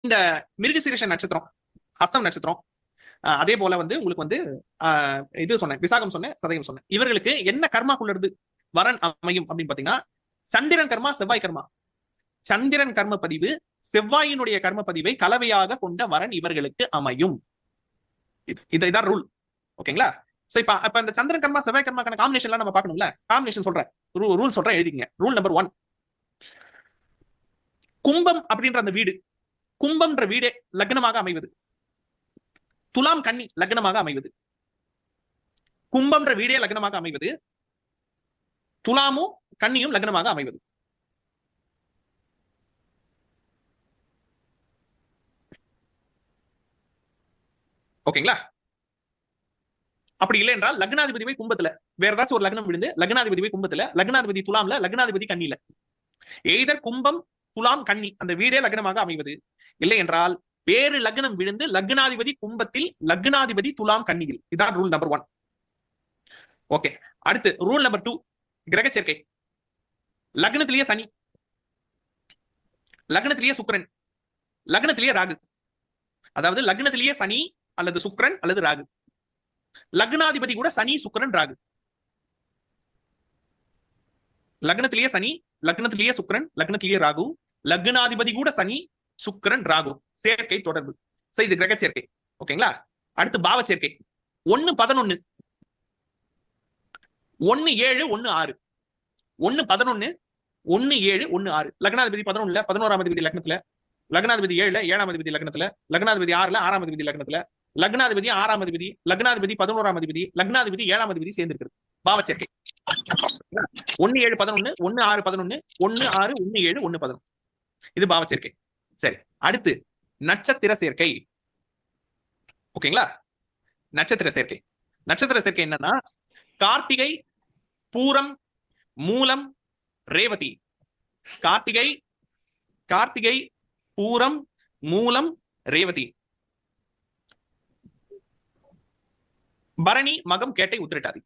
இந்த மிருகசீரிஷ நட்சத்திரம் ஹஸ்தம் நட்சத்திரம் அதே போல வந்து உங்களுக்கு வந்து ஆஹ் இது சொன்னேன் விசாகம் சொன்னேன் சதயம் சொன்னேன். இவர்களுக்கு என்ன கர்மாக்குள்ள இருந்து வரன் அமையும் அப்படின்னு பாத்தீங்கன்னா சந்திரன் கர்மா செவ்வாய் கர்மா. சந்திரன் கர்ம பதிவு செவ்வாயினுடைய கர்ம பதிவை கலவையாக கொண்ட வரன் இவர்களுக்கு அமையும். இது- இதான் ரூல் ஓகேங்களா? சோ இப்ப அப்ப இந்த சந்திரன் கர்மா செவ்வாய் கர்மாக்கான காம்பினேஷன்லாம் நம்ம பார்க்கணும்ல? காம்பினேஷன் சொல்றேன். ரூல் சொல்றேன் எழுதிங்க ரூல் நம்பர் ஒன் கும்பம் அப்படின்ற அந்த வீடு கும்பம்ன்ற வீடே லக்னமாக அமைவது. துலாம் கண்ணி லக்னமாக அமைவது. கும்பம்ன்ற வீடே லக்னமாக அமைவது. துலாமும் கண்ணியும் லக்னமாக அமைவது. ஓகேங்களா? அப்படி இல்லை என்றால் லக்னாதிபதி போய் கும்பத்துல வேற ஏதாச்சும் ஒரு லக்னம் விழுந்து லக்னாதிபதி போய் கும்பத்துல லக்னாதிபதி துலாம்ல லக்னாதிபதி கண்ணில எய்தர் கும்பம் துலாம் கன்னி அந்த வீடே லக்னமாக அமைவது. இல்லை என்றால் வேறு லக்னம் விழுந்து லக்னாதிபதி கும்பத்தில் லக்னாதிபதி துலாம் கன்னியில். இதான் ரூல் நம்பர் ஒன் ஓகே அடுத்து ரூல் நம்பர் டூ கிரக சேர்க்கை. லக்னத்திலேயே சனி. லக்னத்திலேயே சுக்கரன். லக்னத்திலேயே ராகு. அதாவது லக்னத்திலேயே சனி அல்லது சுக்கரன் அல்லது ராகு. லக்னாதிபதி கூட சனி சுக்கிரன் ராகு. லக்னத்திலேயே சனி லக்னத்திலேயே சுக்கிரன் லக்னத்திலேயே ராகு லக்னாதிபதி கூட சனி சுக்கரன் ராகு. சேர்க்கை தொடர்பு. சோ இது கிரக சேர்க்கை. ஓகேங்களா? அடுத்து பாவ சேர்க்கை. ஒன்னு பதினொன்னு. ஒன்னு ஏழு ஒன்னு ஆறு. ஒன்னு பதினொன்னு ஒன்னு ஏழு ஒன்னு ஆறு. லக்னாதிபதி பதினொன்னுல பதினோராம் அதிபதி லக்னத்துல லக்னாதிபதி ஏழுல ஏழாம் அதிபதி லக்னத்துல லக்னாதிபதி ஆறுல ஆறாம் அதிபதி லக்னத்துல லக்னாதிபதி ஆறாம் அதிபதி லக்னாதிபதி பதினோராம் அதிபதி லக்னாதிபதி ஏழாம் அதிபதி சேர்ந்திருக்கிறது. பாவ சேர்க்கை. ஒன்னு ஏழு பதினொன்னு ஒன்னு ஆறு பதினொன்னு ஒன்னு ஆறு ஒன்னு ஏழு ஒன்னு பதினொன்னு. இது பாவ சேர்க்கை. சரி அடுத்து நட்சத்திர சேர்க்கை. ஓகேங்களா? நட்சத்திர சேர்க்கை. நட்சத்திர சேர்க்கை என்னன்னா கார்த்திகை பூரம் மூலம் ரேவதி. கார்த்திகை கார்த்திகை பூரம் மூலம் ரேவதி. பரணி மகம் கேட்டை உத்திரட்டாதி.